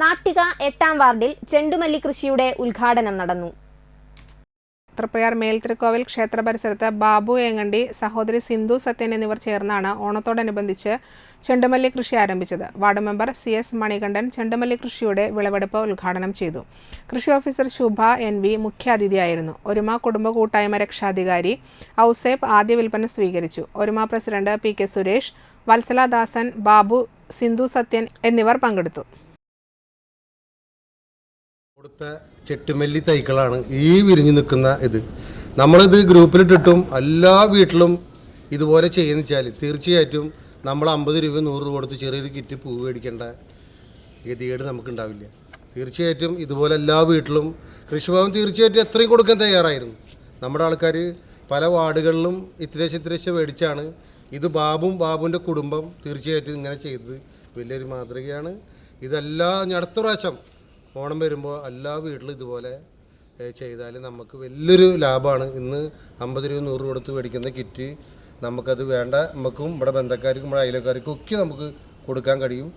നാട്ടിക എട്ടാം വാർഡിൽ ചെണ്ടുമല്ലി കൃഷിയുടെ ഉദ്ഘാടനം നടന്നു. തൃപ്രയാർ മേൽത്തിരുക്കോവിൽ ക്ഷേത്ര പരിസരത്ത് ബാബു ഏങ്ങണ്ടി സഹോദരി സിന്ധു സത്യൻ എന്നിവർ ചേർന്നാണ് ഓണത്തോടനുബന്ധിച്ച് ചെണ്ടുമല്ലി കൃഷി ആരംഭിച്ചത്. Ward member C S Manikandan ചെണ്ടുമല്ലി കൃഷിയുടെ വിളവെടുപ്പ് ഉദ്ഘാടനം ചെയ്തു. കൃഷി ഓഫീസർ ശുഭ എൻ വി മുഖ്യാതിഥിയായിരുന്നു. ഒരുമ കുടുംബ കൂട്ടായ്മ രക്ഷാധികാരി ഔസേപ്പ് ആദ്യ വിൽപ്പന സ്വീകരിച്ചു. Oruma president P K Suresh Valsaladasan Babu Sindhu Sathyan എന്നിവർ പങ്കെടുത്തു. കൊടുത്ത ചെട്ടുമല്ലി തൈകളാണ് ഈ വിരിഞ്ഞു നിൽക്കുന്ന ഇത്. നമ്മളിത് ഗ്രൂപ്പിലിട്ടിട്ടും എല്ലാ വീട്ടിലും ഇതുപോലെ ചെയ്യുന്ന വെച്ചാൽ തീർച്ചയായിട്ടും നമ്മൾ അമ്പത് രൂപ നൂറ് രൂപ കൊടുത്ത് ചെറിയൊരു കിറ്റ് പൂ മേടിക്കേണ്ട ഗതികേട് നമുക്കുണ്ടാവില്ല. തീർച്ചയായിട്ടും ഇതുപോലെ എല്ലാ വീട്ടിലും കൃഷിഭവൻ തീർച്ചയായിട്ടും എത്രയും കൊടുക്കാൻ തയ്യാറായിരുന്നു. നമ്മുടെ ആൾക്കാർ പല വാർഡുകളിലും ഇത്രേശ് ഇത്രേശ് മേടിച്ചാണ് ഇത് ബാബും ബാബുവിന്റെ കുടുംബം തീർച്ചയായിട്ടും ഇങ്ങനെ ചെയ്തത്. വലിയൊരു മാതൃകയാണ്. ഇതെല്ലാം അടുത്ത പ്രാവശ്യം ഓണം വരുമ്പോൾ എല്ലാ വീട്ടിലും ഇതുപോലെ ചെയ്താൽ നമുക്ക് വലിയൊരു ലാഭമാണ് ഇന്ന് അമ്പത് രൂപ നൂറ് രൂപ കൊടുത്ത് മേടിക്കുന്ന കിറ്റ് നമുക്കത് വേണ്ട. നമുക്കും ഇവിടെ ബന്ധക്കാർക്കും ഇവിടെ അയലക്കാർക്കും ഒക്കെ നമുക്ക് കൊടുക്കാൻ കഴിയും.